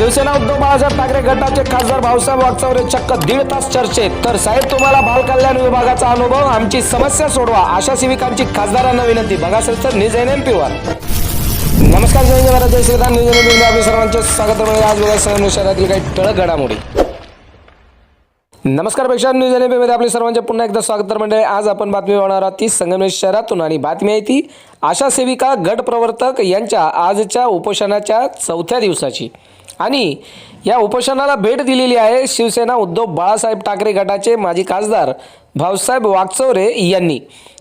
शिवसेना उद्धव बाळासाहेब ठाकरे गटाचे खासदार भाऊसाहेब वागचौरे चक्क दीड तास चर्चेत. तर साहेब तुम्हाला बाल कल्याण विभागाचा अनुभव आमची समस्या सोडवा आशा सेविकांची खासदारांना विनंती. बघा सर न्यूज एन एम पीवर नमस्कार जय जय जय Shriram. News N M P सर्वांचे स्वागत आज बघा सर शहरातील काही टळक घडामोडी. नमस्कारपेक्षा न्यूज एनमध्ये आपले सर्वांचे पुन्हा एकदा स्वागत तर म्हणजे आज आपण बातमी होणार आहोत ती संगमेश शहरातून. आणि बातमी आहे ती आशा सेविका गट प्रवर्तक यांच्या आजच्या उपोषणाच्या चौथ्या दिवसाची. आणि या उपोषणाला भेट दिलेली आहे शिवसेना उद्धव बाळासाहेब ठाकरे गटाचे माजी खासदार भाऊसाहेब वागचौरे यांनी.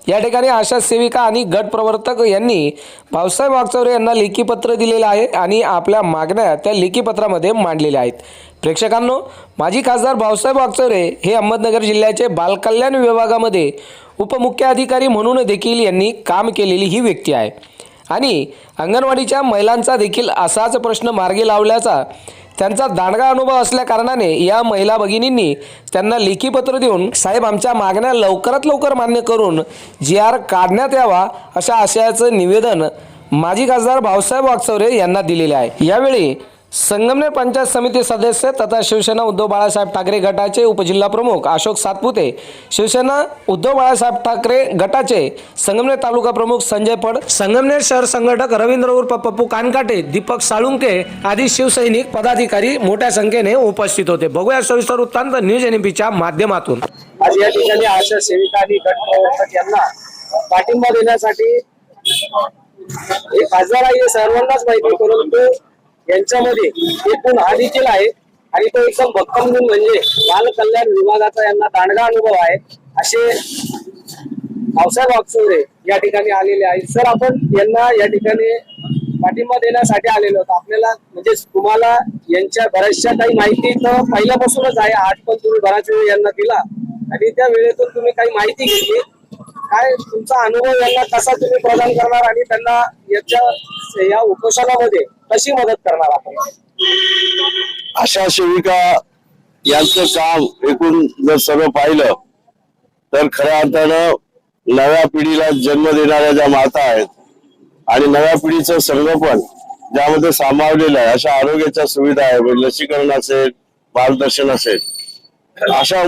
या ठिकाणी आशा सेविका आणि गट प्रवर्तक यांनी भाऊसाहेब वागचौरे यांना लेखी पत्र दिलेलं आहे आणि आपल्या मागण्या त्या लेखी पत्रामध्ये मांडलेल्या आहेत. प्रेक्षकांनो माजी खासदार भाऊसाहेब वागचौरे हे अहमदनगर जिल्ह्याचे बालकल्याण विभागामध्ये उपमुख्य अधिकारी म्हणून देखील यांनी काम केलेली ही व्यक्ती आहे. आणि अंगणवाडीच्या महिलांचा देखील असाच प्रश्न मार्गी लावल्याचा त्यांचा दांडगा अनुभव असल्याकारणाने या महिला भगिनींनी त्यांना लेखी पत्र देऊन साहेब आमच्या मागण्या लवकरात लवकर मान्य करून जी आर काढण्यात यावा अशा आशयाचं निवेदन माजी खासदार भाऊसाहेब वागचौरे यांना दिलेले आहे. यावेळी संगमनेर पंचायत समिती सदस्य तथा शिवसेना उद्धव बाळासाहेब ठाकरे गटाचे उपजिल्हा प्रमुख अशोक सातपुते शिवसेना उद्धव बाळासाहेब ठाकरे गटाचे संगमनेर तालुका प्रमुख संजय पड संगमनेर शहर संघटक रवींद्र उर्फ पप्पू कानकाटे दीपक साळुंके आदी शिवसैनिक पदाधिकारी मोठ्या संख्येने उपस्थित होते. बघूया सविस्तर वृत्तांत न्यूज एनपीच्या माध्यमातून. आज या ठिकाणी आशा सेविका आणि गट प्रवर्तक यांना पाठिंबा देण्यासाठी खासदार आहे सर्वांनाच माहिती परंतु यांच्यामध्ये एकूण हा देखील आहे. आणि तो एकदम भक्कम गुण म्हणजे बाल कल्याण विभागाचा यांना दांडगा अनुभव आहे. असे पावसाहेब वागचौरे या ठिकाणी आलेले आहेत. सर आपण यांना या ठिकाणी पाठिंबा देण्यासाठी आलेलो होतो आपल्याला म्हणजे तुम्हाला यांच्या बऱ्याचशा काही माहिती तर पहिल्यापासूनच आहे. आठ पण तुम्ही बराच वेळ यांना दिला. आणि त्या वेळेतून तुम्ही काही माहिती घेतली. काय तुमचा अनुभव यांना कसा तुम्ही प्रदान करणार आणि त्यांना याच्या या उपोषणामध्ये कशी मदत करणार आपण? आशा सेविका यांचं काम एकूण जर सगळं पाहिलं तर खऱ्या अर्थानं नव्या पिढीला जन्म देणाऱ्या ज्या माता आहेत आणि नव्या पिढीचं संगोपन ज्यामध्ये सामावलेलं आहे अशा आरोग्याच्या सुविधा आहे लसीकरण असेल मार्गदर्शन असेल अशा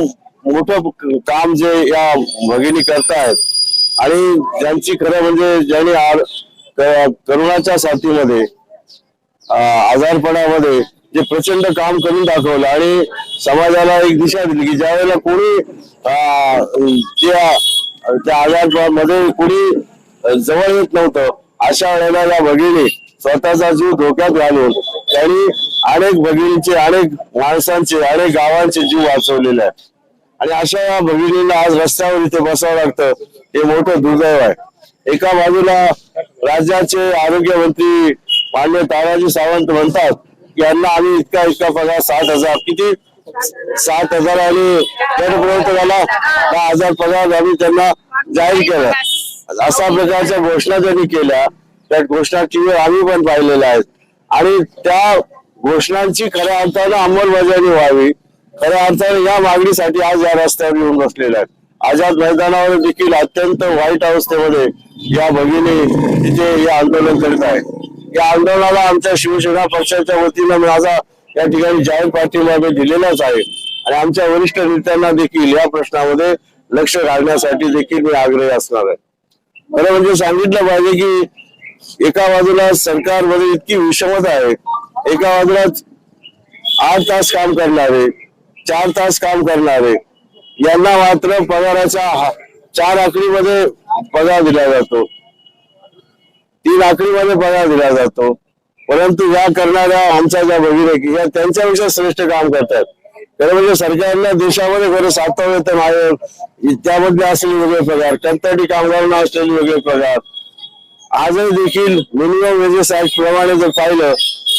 मोठं काम जे या भगिनी करतायत आणि ज्यांची खरं म्हणजे ज्यांनी आर- करोनाच्या साथीमध्ये आजारपणामध्ये जे प्रचंड काम करून दाखवलं आणि समाजाला एक दिशा दिली की ज्या वेळेला कोणी अं, त्या त्या आजारपणामध्ये कोणी जवळ येत नव्हतं अशा वेळेला या भगिनी स्वतःचा जीव धोक्यात घालून त्यांनी अनेक भगिनीचे अनेक माणसांचे अनेक गावांचे जीव वाचवलेले आहे आणि अशा या भगिनींना आज रस्त्यावर इथे बसावं लागतं. हे मोठं दुर्दैव आहे. एका बाजूला राज्याचे आरोग्य मंत्री मान्य तानाजी सावंत म्हणतात की यांना आम्ही इतका इतका पगार सात हजार किती? सात हजार आणि गटप्रवर्तकाला दहा हजार पगार आम्ही त्यांना जाहीर केला. अशा प्रकारच्या घोषणा त्यांनी केल्या. त्या घोषणा टीव्हीवर आम्ही पण पाहिलेल्या आहेत आणि त्या घोषणांची खऱ्या अर्थानं अंमलबजावणी व्हावी. खऱ्या अर्थाने या मागणीसाठी आज या रस्त्यावर येऊन बसलेल्या आहेत. आझाद मैदानावर देखील अत्यंत वाईट अवस्थेमध्ये या भगिनी तिथे हे आंदोलन करीत आहेत. या आंदोलनाला आमच्या शिवसेना पक्षाच्या वतीनं माझा या ठिकाणी जाहीर पाठिंबा मी दिलेलाच आहे. आणि आमच्या वरिष्ठ नेत्यांना देखील या प्रश्नामध्ये लक्ष घालण्यासाठी देखील मी आग्रही असणार आहे. खरं म्हणजे सांगितलं पाहिजे की एका बाजूला सरकारमध्ये इतकी विषमता आहे एका बाजूला आठ तास काम करणारे चार तास काम करणारे. यांना मात्र पगाराच्या चार आकडीमध्ये पगार दिला जातो. तीन आकडीमध्ये पगार दिला जातो. परंतु या करणाऱ्या आमच्या ज्या भगिनी या त्यांच्यापेक्षा श्रेष्ठ काम करतात. खरं म्हणजे सरकारला देशामध्ये खरं सातवं वेतन आहे. त्यामध्ये असलेले वेगळे पगार कंत्राटी कामगारांना असलेले वेगळे पगार. आजही देखील मिनिमम वेजेस ऍक्ट प्रमाणे जर पाहिलं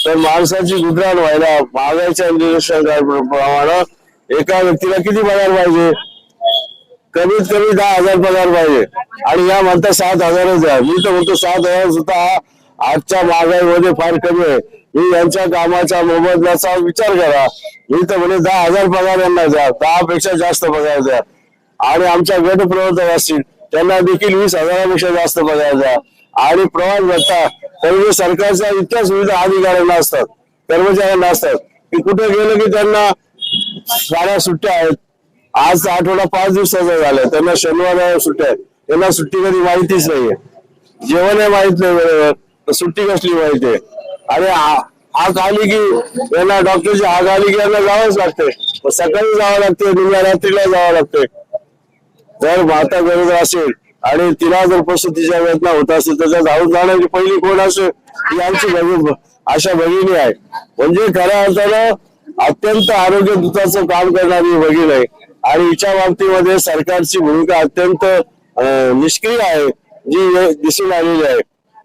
तर माणसाची गुजराण व्हायला महागाईच्या प्रमाणे एका व्यक्तीला किती पगार पाहिजे? कमीत कमी दहा हजार पगार पाहिजे. आणि या म्हणता सात हजारच द्या. मी तर म्हणतो सात हजार सुद्धा आजच्या आजच्या महागाईमध्ये फार कमी आहे. मी यांच्या कामाच्या मोबदल्याचा विचार करा. मी तर म्हणे दहा हजार पगार यांना द्या. दहा पेक्षा जास्त पगार द्या. आणि आमच्या गट प्रवर्तक असतील त्यांना देखील वीस हजारापेक्षा जास्त पगार द्या. आणि प्रवास भत्ता तरी सरकारच्या इतक्या सुविधा अधिकाऱ्यांना असतात कर्मचाऱ्यांना असतात की कुठे गेलं की त्यांना साऱ्या सुट्ट्या आहेत. आज आठवडा पाच दिवसाचा झाला. त्यांना शनिवार सुट्ट्या आहेत. त्यांना सुट्टी कधी माहितीच नाहीये. जेवण आहे माहीत नाही बरोबर. तर सुट्टी कसली माहिती आहे? आणि आ- आग आली की यांना डॉक्टरची आग आली की यांना जावंच लागते. सकाळी जावं लागते निम्या रात्रीला जावं लागते. जर माता गरज असेल आणि तिला जर प्रसूतीच्या वेदना होत असेल तर जाऊन जाण्याची पहिली कोण असेल? ही आमची भगिनी अशा भगिनी आहे. म्हणजे खऱ्या अर्थानं अत्यंत आरोग्य दूताचं काम करणारी वगैरे आहे. आणि हिच्या बाबतीमध्ये सरकारची भूमिका अत्यंत निष्क्रिय आहे जी दिसून आलेली आहे.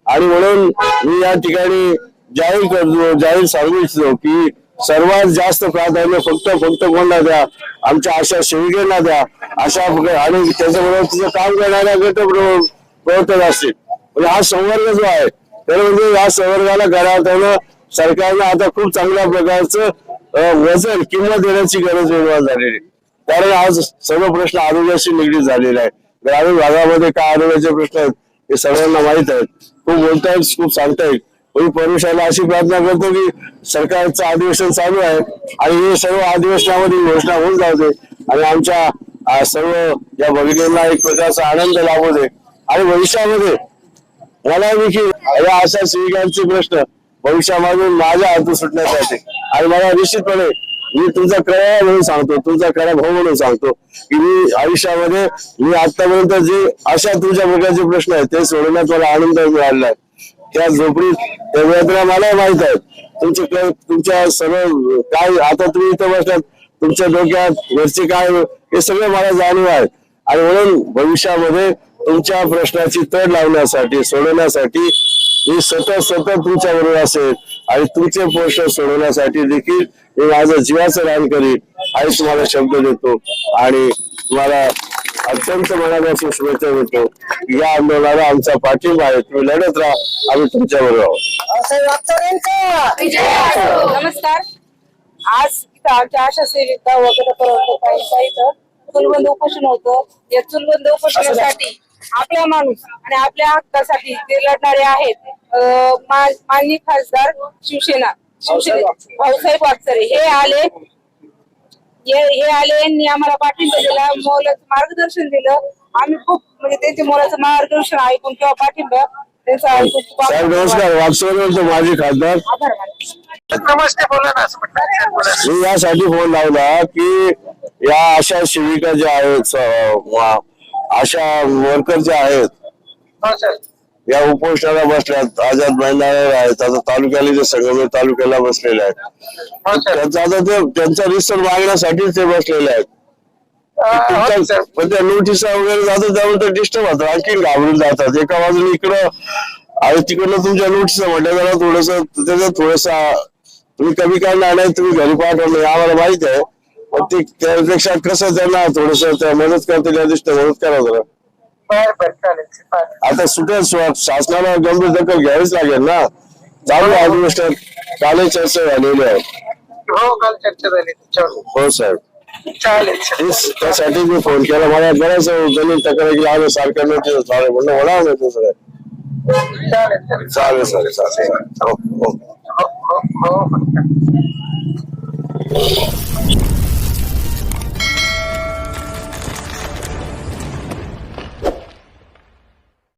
आणि म्हणून मी या ठिकाणी जाहीर करतो जाहीर सांगू इच्छितो की सर्वात जास्त प्राधान्य फक्त फक्त कोणाला द्या? आमच्या आशा सेविकेला द्या. अशा आणि त्याच्याबरोबर तिचं काम करणाऱ्या गट प्रवर्तक असतील. म्हणजे हा संवर्ग जो आहे तर म्हणजे या संवर्गाला घरात सरकारनं आता खूप चांगल्या प्रकारचं वजन किंमत देण्याची गरज निर्माण झालेली. आहे. कारण आज सर्व प्रश्न आरोग्याशी निगडीत झालेला आहे ग्रामीण भागामध्ये काय आरोग्याचे प्रश्न आहेत हे सगळ्यांना माहीत आहेत खूप बोलतायत खूप सांगतायत मी परमेश्वराला अशी प्रार्थना करतो की सरकारचं अधिवेशन चालू आहे आणि हे सर्व अधिवेशनामध्ये घोषणा होऊन जाते आणि आमच्या सर्व या भगिनींना एक प्रकारचा आनंद लाभू दे. आणि भविष्यामध्ये मला देखील या अशा सेविकांचे प्रश्न भविष्यामागून माझ्या हातून सुटण्यासाठी. आणि मला निश्चितपणे मी तुमचा कळा म्हणून सांगतो तुमचा कळा भाऊ म्हणून सांगतो की मी आयुष्यामध्ये मी आतापर्यंत जे अशा तुमच्या प्रकारचे प्रश्न आहेत ते सोडवण्यात मला आनंद मिळाला आहे. त्या झोपडीत त्या वेदना मला माहीत आहेत. तुमचे तुमच्या सर्व काय आता तुम्ही इथं बसलात तुमच्या डोक्यात घरचे काय हे सगळं मला जाणीव आहे. आणि म्हणून भविष्यामध्ये तुमच्या प्रश्नाची तड लावण्यासाठी सोडवण्यासाठी मी सतत सतत तुमच्या बरोबर असेल आणि तुमचे प्रश्न सोडवण्यासाठी देखील मी माझं जीवाचं रान करीन आणि तुम्हाला शब्द देतो. आणि तुम्हाला अत्यंत मनापासून शुभेच्छा देतो. या आंदोलनाला आमचा पाठिंबा आहे. तुम्ही लढत राहा. आम्ही तुमच्या बरोबर आहोत नमस्कार. आज आमच्या आशा सेविका वगैरे प्रवर्तकांच्या इथं चुलबंद उपोषण होतं. या चुलबंद उपोषणासाठी आपला माणूस आणि आपल्या हक्कासाठी जे लढणारे आहेत. माननीय खासदार शिवसेना शिवसेना भाऊसाहेब वागचरे हे आले. हे आले यांनी आम्हाला पाठिंबा दिला मोलाचं मार्गदर्शन दिलं. आम्ही खूप म्हणजे त्यांचे मोलाचं मार्गदर्शन ऐकून किंवा पाठिंबा साहेब नमस्कार. माजी खासदार. नमस्ते बोला ना मी यासाठी फोन लावला की या अशा सेविका ज्या आहेत अशा वर्कर ज्या आहेत हो सर या उपोषणाला बसल्यात आझाद मैदानावर आहेत आता तालुक्याला जे संगमेर तालुक्याला बसलेले आहेत. हो त्यांचा आता ते त्यांचा रिसर्च मागण्यासाठीच ते बसलेले आहेत. हो पण त्या नोटिसा वगैरे जातात त्यामुळे ते डिस्टर्ब होतात. आणखी घाबरून जातात. एका बाजूला इकडं आणि तिकडनं तुमच्या नोटिसा म्हटलं जरा थोडस त्याच्यात थोडस तुम्ही कमी करणार नाही तुम्ही घरी पाठवलं आम्हाला माहीत आहे. ते त्यापेक्षा कसं त्यांना थोडस मदत करते त्या दृष्टीने मदत करा जरा. बर बर चालेल चालेल. आता स्व- शासनाला गंभीर दखल घ्यावीच लागेल ना. चालू अधिवेशनात कालही चर्चा झालेली आहे. हो काल चर्चा झाली. तुमच्यावर हो साहेब. चालेल चालेल. तेच त्यासाठी मी फोन केला. मला बऱ्याच जमीन तक्रार केली. आम्ही सारखं नोटीस चालेल म्हणलं मला नाही सगळं चालेल चालेल. चालेल चालेल. हो हो हो.